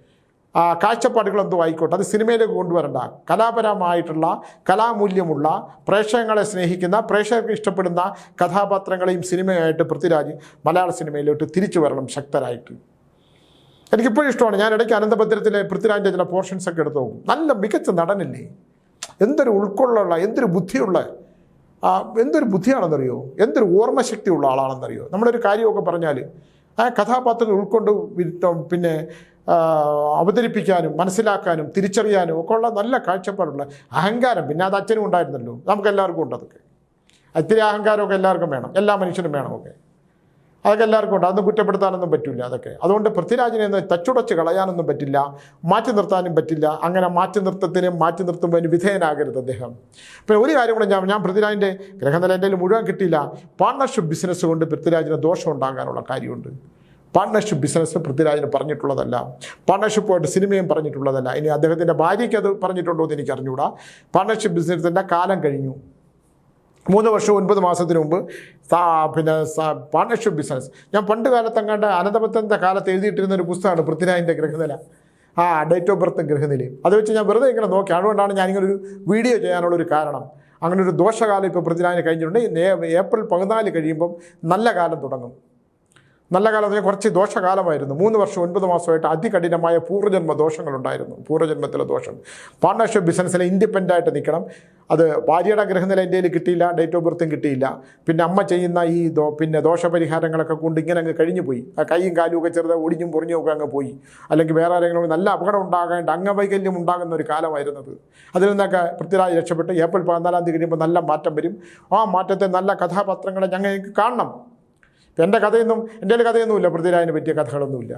എന്തോ ആയിക്കോട്ടെ. അത് സിനിമയിലേക്ക് കൊണ്ടുവരണ്ട. കലാപരമായിട്ടുള്ള കലാമൂല്യമുള്ള പ്രേക്ഷകങ്ങളെ സ്നേഹിക്കുന്ന പ്രേക്ഷകർക്ക് ഇഷ്ടപ്പെടുന്ന കഥാപാത്രങ്ങളെയും സിനിമയായിട്ട് പൃഥ്വിരാജ് മലയാള സിനിമയിലോട്ട് തിരിച്ചു വരണം ശക്തരായിട്ട്. എനിക്കിപ്പോഴും ഇഷ്ടമാണ്. ഞാൻ ഇടയ്ക്ക് അനന്തഭദ്രത്തിലെ പൃഥ്വിരാജിന്റെ ചില പോർഷൻസ് ഒക്കെ എടുത്തു പോകും നല്ല മികച്ച നടനല്ലേ. എന്തൊരു ഉൾക്കൊള്ളുള്ള എന്തൊരു ബുദ്ധിയുള്ള എന്തൊരു ബുദ്ധിയാണെന്നറിയോ? എന്തൊരു ഓർമ്മശക്തിയുള്ള ആളാണെന്നറിയോ? നമ്മളൊരു കാര്യമൊക്കെ പറഞ്ഞാൽ ആ കഥാപാത്രങ്ങൾ ഉൾക്കൊണ്ട് പിന്നെ അവതരിപ്പിക്കാനും മനസ്സിലാക്കാനും തിരിച്ചറിയാനും ഒക്കെ ഉള്ള നല്ല കാഴ്ചപ്പാടുള്ള അഹങ്കാരം പിന്നെ അത് അച്ഛനും ഉണ്ടായിരുന്നല്ലോ. നമുക്ക് എല്ലാവർക്കും ഉണ്ട് അതൊക്കെ. ഇത്തിരി അഹങ്കാരമൊക്കെ എല്ലാവർക്കും വേണം. എല്ലാ മനുഷ്യനും വേണമൊക്കെ അതൊക്കെ എല്ലാവർക്കും ഉണ്ട്. അതൊന്നും കുറ്റപ്പെടുത്താനൊന്നും പറ്റില്ല അതൊക്കെ. അതുകൊണ്ട് പൃഥ്വിരാജിനെ ഒന്ന് തച്ചുടച്ച് കളയാനൊന്നും പറ്റില്ല. മാറ്റി നിർത്താനും പറ്റില്ല. അങ്ങനെ മാറ്റി നിർത്തത്തിന് മാറ്റി നിർത്തുമ്പോൾ വിധേയനാകരുത് അദ്ദേഹം. പിന്നെ ഒരു കാര്യം കൂടെ ഞാൻ ഞാൻ പൃഥ്വിരാജിന്റെ ഗ്രഹനില എന്റെ മുഴുവൻ കിട്ടിയില്ല. പാർട്ണർഷിപ്പ് ബിസിനസ് കൊണ്ട് പൃഥ്വിരാജിന് ദോഷം ഉണ്ടാകാനുള്ള കാര്യമുണ്ട്. Partnership business പൃഥ്വിരാജിന് പറഞ്ഞിട്ടുള്ളതല്ല. പാർട്ണർഷിപ്പുമായിട്ട് സിനിമയും പറഞ്ഞിട്ടുള്ളതല്ല. ഇനി അദ്ദേഹത്തിന്റെ ഭാര്യയ്ക്ക് അത് പറഞ്ഞിട്ടുണ്ടോ എന്ന് എനിക്ക് അറിഞ്ഞുകൂടാ പാർട്ണർഷിപ്പ് ബിസിനസ്സിന്റെ കാലം കഴിഞ്ഞു. മൂന്ന് വർഷം ഒൻപത് മാസത്തിന് മുമ്പ് പിന്നെ പാർട്ണർഷിപ്പ് ബിസിനസ് ഞാൻ പണ്ട് കാലത്തെങ്ങാണ്ട് അനന്തപത്തന്റെ കാലത്ത് എഴുതിയിട്ടിരുന്ന ഒരു പുസ്തകമാണ് പൃഥ്വിരാജിന്റെ ഗ്രഹനില ആ ഡേറ്റ് ഓഫ് ബർത്ത് ഗ്രഹനിലയും അത് വെച്ച് ഞാൻ വെറുതെ ഇങ്ങനെ നോക്കി. അതുകൊണ്ടാണ് ഞാനിങ്ങനെ ഒരു വീഡിയോ ചെയ്യാനുള്ളൊരു കാരണം. അങ്ങനെ ഒരു ദോഷകാലം ഇപ്പോൾ പൃഥ്വിരാജിന് കഴിഞ്ഞിട്ടുണ്ട്. ഏപ്രിൽ പതിനാല് കഴിയുമ്പം നല്ല കാലം തുടങ്ങും. നല്ല കാലം എന്ന് പറഞ്ഞാൽ കുറച്ച് ദോഷകാലമായിരുന്നു. മൂന്ന് വർഷം ഒൻപത് മാസമായിട്ട് അതികഠിനമായ പൂർവജന്മ ദോഷങ്ങളുണ്ടായിരുന്നു. പൂർവജന്മത്തിലെ ദോഷം. പാർട്ണർഷിപ്പ് ബിസിനസ്സിൽ ഇൻഡിപെൻഡന്റ് ആയിട്ട് നിൽക്കണം അത് ഭാര്യയുടെ ഗ്രഹനില ഇന്ത്യയിൽ കിട്ടിയില്ല ഡേറ്റ് ഓഫ് ബർത്തും കിട്ടിയില്ല. പിന്നെ അമ്മ ചെയ്യുന്ന ഈ ദോ പിന്നെ ദോഷപരിഹാരങ്ങളൊക്കെ കൊണ്ട് ഇങ്ങനെ അങ്ങ് കഴിഞ്ഞു പോയി ആ കൈയും കാലും ഒക്കെ ചെറുത് ഒടിഞ്ഞും പൊറിഞ്ഞും ഒക്കെ അങ്ങ് പോയി. അല്ലെങ്കിൽ വേറെ ആരെങ്കിലും നല്ല അപകടം ഉണ്ടാകേണ്ട അംഗവൈകല്യം ഉണ്ടാകുന്ന ഒരു കാലമായിരുന്നത്. അതിൽ നിന്നൊക്കെ പൃഥ്വിരാജ് രക്ഷപ്പെട്ട് ഏപ്രിൽ പതിനാലാം തീയതി കഴിയുമ്പോൾ നല്ല മാറ്റം വരും. ആ മാറ്റത്തെ നല്ല കഥാപാത്രങ്ങളെ ഞങ്ങൾക്ക് കാണണം. എന്റെ കഥയൊന്നും എന്റെ കയ്യിൽ കഥയൊന്നുമില്ല പൃഥ്വിരാജിനെ പറ്റിയ കഥകളൊന്നുമില്ല.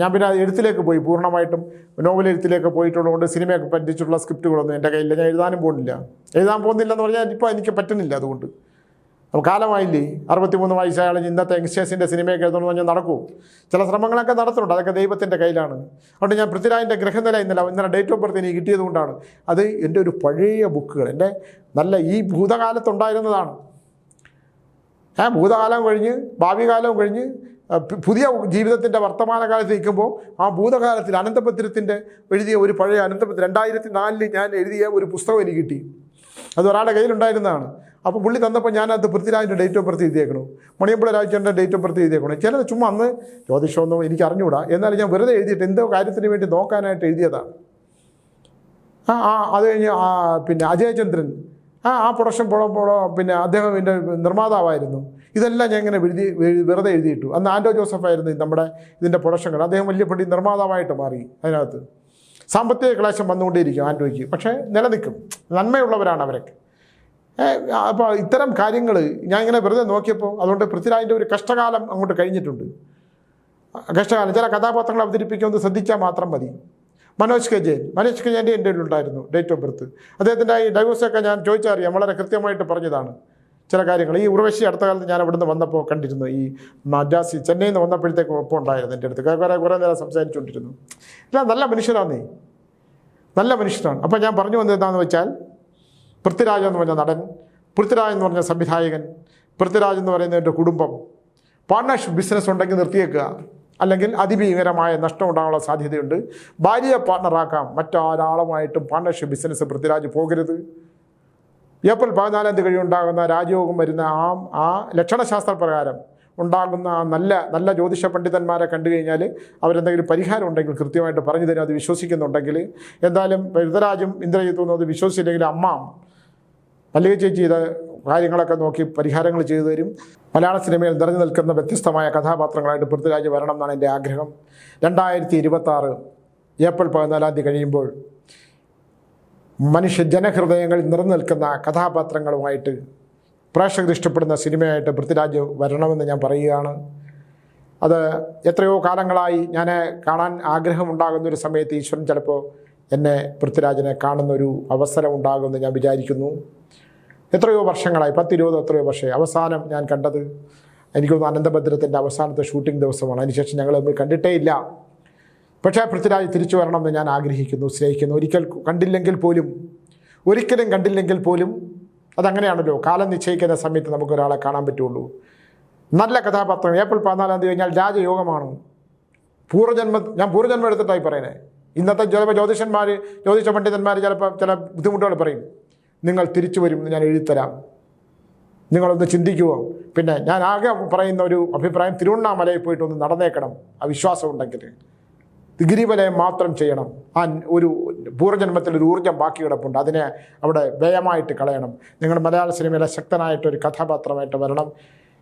ഞാൻ പിന്നെ എഴുത്തിലേക്ക് പോയി പൂർണമായിട്ടും നോവൽ എഴുത്തിലേക്ക് പോയിട്ടുള്ളതുകൊണ്ട് സിനിമയൊക്കെ പറ്റിച്ചുള്ള സ്ക്രിപ്റ്റുകളൊന്നും എന്റെ കയ്യില്ല ഞാൻ എഴുതാനും പോകുന്നില്ല. എഴുതാൻ പോകുന്നില്ല എന്ന് പറഞ്ഞാൽ ഇപ്പോൾ എനിക്ക് പറ്റുന്നില്ല അതുകൊണ്ട്. അപ്പോൾ കാലമായില്ലേ? അറുപത്തിമൂന്ന് വയസ്സായാലും ഇന്നത്തെ യങ്സ്റ്റേഴ്സിന്റെ സിനിമയൊക്കെ എഴുതണമെന്ന് പറഞ്ഞാൽ നടക്കൂ. ചില ശ്രമങ്ങളൊക്കെ നടത്തുന്നുണ്ട് അതൊക്കെ ദൈവത്തിന്റെ കയ്യിലാണ്. അതുകൊണ്ട് ഞാൻ പൃഥ്വിരാജിന്റെ ഗ്രഹനില ഇന്നലെ ഇന്നലെ ഡേറ്റ് ഓഫ് ബർത്ത് എനിക്ക് കിട്ടിയതുകൊണ്ടാണ്. അത് എന്റെ ഒരു പഴയ ബുക്കുകൾ എന്റെ നല്ല ഈ ഭൂതകാലത്തുണ്ടായിരുന്നതാണ് ഏ ഭൂതകാലം കഴിഞ്ഞ് ഭാവി കാലം കഴിഞ്ഞ് പുതിയ ജീവിതത്തിന്റെ വർത്തമാനകാലത്ത് നിൽക്കുമ്പോൾ ആ ഭൂതകാലത്തിൽ അനന്തപത്രത്തിന്റെ എഴുതിയ ഒരു പഴയ അനന്തപത്രം രണ്ടായിരത്തി നാലിൽ ഞാൻ എഴുതിയ ഒരു പുസ്തകം എനിക്ക് കിട്ടി. അത് ഒരാളുടെ കയ്യിലുണ്ടായിരുന്നതാണ്. അപ്പോൾ പുള്ളി തന്നപ്പോൾ ഞാനത് പൃഥ്വിരാജിന്റെ ഡേറ്റ് ഓഫ് ബർത്ത് എഴുതിയേക്കണു. മണിയമ്പുഴ രാജേന്ദ്രന്റെ ഡേറ്റ് ഓഫ് ബർത്ത് എഴുതിയേക്കണം. ചിലത് ചുമ്മാ അന്ന് ജ്യോതിഷമൊന്നും എനിക്ക് അറിഞ്ഞുകൂടാ. എന്നാലും ഞാൻ വെറുതെ എഴുതിയിട്ട് എന്തോ കാര്യത്തിന് വേണ്ടി നോക്കാനായിട്ട് എഴുതിയതാണ്. ആ ആ അത് കഴിഞ്ഞ് പിന്നെ അജയചന്ദ്രൻ ആ ആ പ്രൊഡക്ഷൻ പിന്നെ അദ്ദേഹം എന്റെ നിർമ്മാതാവായിരുന്നു. ഇതെല്ലാം ഞാൻ ഇങ്ങനെ എഴുതി വെറുതെ എഴുതിയിട്ടു. അന്ന് ആൻഡോ ജോസഫ് ആയിരുന്നു നമ്മുടെ ഇതിന്റെ പ്രൊഡക്ഷൻ അദ്ദേഹം വലിയ പടി നിർമ്മാതാവായിട്ട് മാറി അതിനകത്ത്. സാമ്പത്തിക ക്ലേശം വന്നുകൊണ്ടേയിരിക്കും ആൻഡോയ്ക്ക് പക്ഷേ നിലനിൽക്കും. നന്മയുള്ളവരാണ് അവരൊക്കെ. അപ്പോൾ ഇത്തരം കാര്യങ്ങൾ ഞാൻ ഇങ്ങനെ വെറുതെ നോക്കിയപ്പോൾ അതുകൊണ്ട് പൃഥ്വിരാജിന്റെ ഒരു കഷ്ടകാലം അങ്ങോട്ട് കഴിഞ്ഞിട്ടുണ്ട്. കഷ്ടകാലം. ചില കഥാപാത്രങ്ങൾ അവതരിപ്പിക്കുമെന്ന് ശ്രദ്ധിച്ചാൽ മാത്രം മതി. മനോജ് കെ ജയൻ മനോജ് കെ എന്റെ ഉണ്ടായിരുന്നു ഡേറ്റ് ഓഫ് ബർത്ത് അദ്ദേഹത്തിന്റെ ഈ ഡൈവോഴ്സൊക്കെ ഞാൻ ചോദിച്ചറിയാം വളരെ കൃത്യമായിട്ട് പറഞ്ഞതാണ്. ചില കാര്യങ്ങൾ. ഈ ഉർവശി അടുത്ത കാലത്ത് ഞാൻ അവിടുന്ന് വന്നപ്പോൾ കണ്ടിരുന്നു ഈ മദ്രാസി ചെന്നൈയിൽ നിന്ന് വന്നപ്പോഴത്തേക്ക് ഒപ്പം ഉണ്ടായിരുന്നു എന്റെ അടുത്ത്. കുറേ കുറേ നേരം സംസാരിച്ചുകൊണ്ടിരുന്നു. ഇല്ല നല്ല മനുഷ്യനാന്നേ നല്ല മനുഷ്യനാണ് അപ്പോൾ ഞാൻ പറഞ്ഞു വന്നത് എന്താണെന്ന് വെച്ചാൽ പൃഥ്വിരാജ് എന്ന് പറഞ്ഞ നടൻ പൃഥ്വിരാജ് എന്ന് പറഞ്ഞ സംവിധായകൻ പൃഥ്വിരാജ് എന്ന് പറയുന്ന എന്റെ കുടുംബം പാർട്ണർഷിപ്പ് ബിസിനസ് ഉണ്ടെങ്കിൽ നിർത്തിയേക്കുക. അല്ലെങ്കിൽ അതിഭീകരമായ നഷ്ടം ഉണ്ടാകാനുള്ള സാധ്യതയുണ്ട്. ഭാര്യയെ പാർട്ണറാക്കാം മറ്റൊരാളുമായിട്ടും പാർട്ണർഷിപ്പ് ബിസിനസ് പൃഥ്വിരാജ് പോകരുത്. ഏപ്രിൽ പതിനാലാം തീയതി ഉണ്ടാകുന്ന രാജയോഗം വരുന്ന ആ ആ ലക്ഷണശാസ്ത്ര പ്രകാരം ഉണ്ടാകുന്ന ആ നല്ല നല്ല ജ്യോതിഷ പണ്ഡിതന്മാരെ കണ്ടു കഴിഞ്ഞാൽ അവരെന്തെങ്കിലും പരിഹാരം ഉണ്ടെങ്കിൽ കൃത്യമായിട്ട് പറഞ്ഞു തരും. അത് വിശ്വസിക്കുന്നുണ്ടെങ്കിൽ എന്തായാലും ഋതരാജും ഇന്ദ്രജിത്തും അത് വിശ്വസിച്ചില്ലെങ്കിൽ അമ്മ മല്ലിക ചേച്ചി ഇത് കാര്യങ്ങളൊക്കെ നോക്കി പരിഹാരങ്ങൾ ചെയ്തു തരും. മലയാള സിനിമയിൽ നിറഞ്ഞു നിൽക്കുന്ന വ്യത്യസ്തമായ കഥാപാത്രങ്ങളായിട്ട് പൃഥ്വിരാജ് വരണം എന്നാണ് എന്റെ ആഗ്രഹം. രണ്ടായിരത്തി ഇരുപത്തി ആറ് ഏപ്രിൽ പതിനാലാം തീയതി കഴിയുമ്പോൾ മനുഷ്യ ജനഹൃദയങ്ങളിൽ നിറഞ്ഞു നിൽക്കുന്ന കഥാപാത്രങ്ങളുമായിട്ട് പ്രേക്ഷകർ ഇഷ്ടപ്പെടുന്ന സിനിമയായിട്ട് പൃഥ്വിരാജ് വരണമെന്ന് ഞാൻ പറയുകയാണ്. അത് എത്രയോ കാലങ്ങളായി ഞാൻ കാണാൻ ആഗ്രഹമുണ്ടാകുന്ന ഒരു സമയത്ത് ഈശ്വരൻ ചിലപ്പോൾ എന്നെ പൃഥ്വിരാജിനെ കാണുന്നൊരു അവസരം ഉണ്ടാകുമെന്ന് ഞാൻ വിചാരിക്കുന്നു. എത്രയോ വർഷങ്ങളായി പത്തിരുപത് എത്രയോ വർഷമായി. അവസാനം ഞാൻ കണ്ടത് എനിക്കൊന്ന് അനന്തഭദ്രത്തിന്റെ അവസാനത്തെ ഷൂട്ടിംഗ് ദിവസമാണ്. അതിനുശേഷം ഞങ്ങൾ തമ്മിൽ കണ്ടിട്ടേ ഇല്ല. പക്ഷേ പൃഥ്വിരാജ് തിരിച്ചു വരണമെന്ന് ഞാൻ ആഗ്രഹിക്കുന്നു സ്നേഹിക്കുന്നു. ഒരിക്കൽ കണ്ടില്ലെങ്കിൽ പോലും ഒരിക്കലും കണ്ടില്ലെങ്കിൽ പോലും അതങ്ങനെയാണല്ലോ. കാലം നിശ്ചയിക്കുന്ന സമയത്ത് നമുക്കൊരാളെ കാണാൻ പറ്റുള്ളൂ. നല്ല കഥാപാത്രം. ഏപ്രിൽ പതിനാലാം തീയതി കഴിഞ്ഞാൽ രാജയോഗമാണ്. പൂർവജന്മ ഞാൻ പൂർവജന്മം എടുത്തിട്ടായി പറയുന്നത് ഇന്നത്തെ ചിലപ്പോൾ ജ്യോതിഷന്മാർ ജ്യോതിഷ പണ്ഡിതന്മാർ ചിലപ്പോൾ ചില ബുദ്ധിമുട്ടുകൾ പറയും. നിങ്ങൾ തിരിച്ചു വരുമെന്ന് ഞാൻ എഴുതിത്തരാം. നിങ്ങളൊന്ന് ചിന്തിക്കുമോ പിന്നെ ഞാൻ ആകെ പറയുന്ന ഒരു അഭിപ്രായം തിരുവണ്ണാമലയിൽ പോയിട്ട് ഒന്ന് നടന്നേക്കണം. ആ വിശ്വാസം ഉണ്ടെങ്കിൽ ഗിരിവലയം മാത്രം ചെയ്യണം. ആ ഒരു പൂർവജന്മത്തിൽ ഒരു ഊർജം ബാക്കി കിടപ്പുണ്ട്. അതിനെ അവിടെ വ്യയമായിട്ട് കളയണം. നിങ്ങൾ മലയാള സിനിമയിലെ ശക്തനായിട്ടൊരു കഥാപാത്രമായിട്ട് വരണം.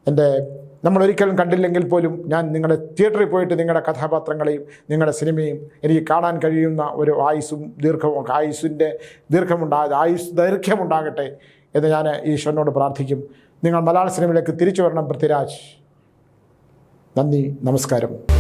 എന്റെ നമ്മൾ ഒരിക്കലും കണ്ടില്ലെങ്കിൽ പോലും ഞാൻ നിങ്ങളുടെ തിയേറ്ററിൽ പോയിട്ട് നിങ്ങളുടെ കഥാപാത്രങ്ങളെയും നിങ്ങളുടെ സിനിമയും എനിക്ക് കാണാൻ കഴിയുന്ന ഒരു ആയുസ്സും ദീർഘവും ആയുസ്സിന്റെ ദീർഘമുണ്ടാ ആയുസ് ദൈർഘ്യമുണ്ടാകട്ടെ എന്ന് ഞാൻ ഈശ്വരനോട് പ്രാർത്ഥിക്കും. നിങ്ങൾ മലയാള സിനിമയിലേക്ക് തിരിച്ചു വരണം പൃഥ്വിരാജ്. നന്ദി നമസ്കാരം.